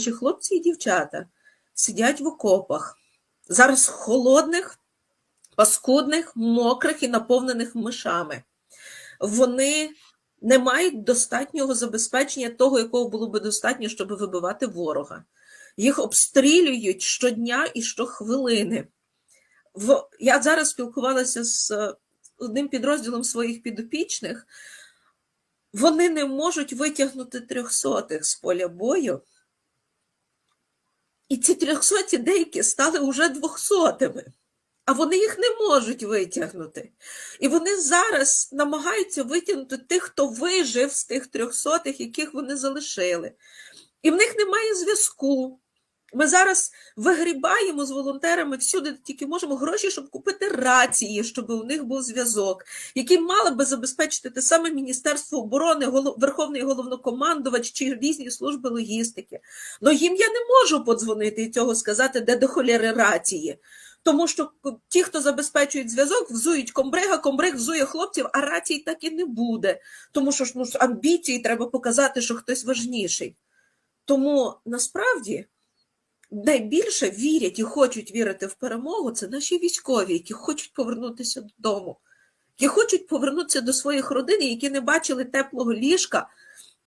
Наші хлопці і дівчата сидять в окопах, зараз холодних, паскудних, мокрих і наповнених мишами. Вони не мають достатнього забезпечення того, якого було би достатньо, щоб вибивати ворога. Їх обстрілюють щодня і щохвилини. В... Я зараз спілкувалася з е, одним підрозділом своїх підопічних. Вони не можуть витягнути трьохсотих з поля бою. І ці трьохсоті деякі стали уже двохсотими, а вони їх не можуть витягнути. І вони зараз намагаються витягнути тих, хто вижив з тих трьохсотих, яких вони залишили. І в них немає зв'язку. Ми зараз вигрібаємо з волонтерами всюди, тільки можемо гроші, щоб купити рації, щоб у них був зв'язок, який мало би забезпечити те саме Міністерство оборони, Верховний головнокомандувач чи різні служби логістики. Ну їм я не можу подзвонити і цього сказати, де до холєри рації. Тому що ті, хто забезпечують зв'язок, взують комбрига, комбриг взує хлопців, а рацій так і не буде. Тому що ну, амбіції треба показати, що хтось важніший. Тому насправді найбільше вірять і хочуть вірити в перемогу, це наші військові, які хочуть повернутися додому, які хочуть повернутися до своїх родин, які не бачили теплого ліжка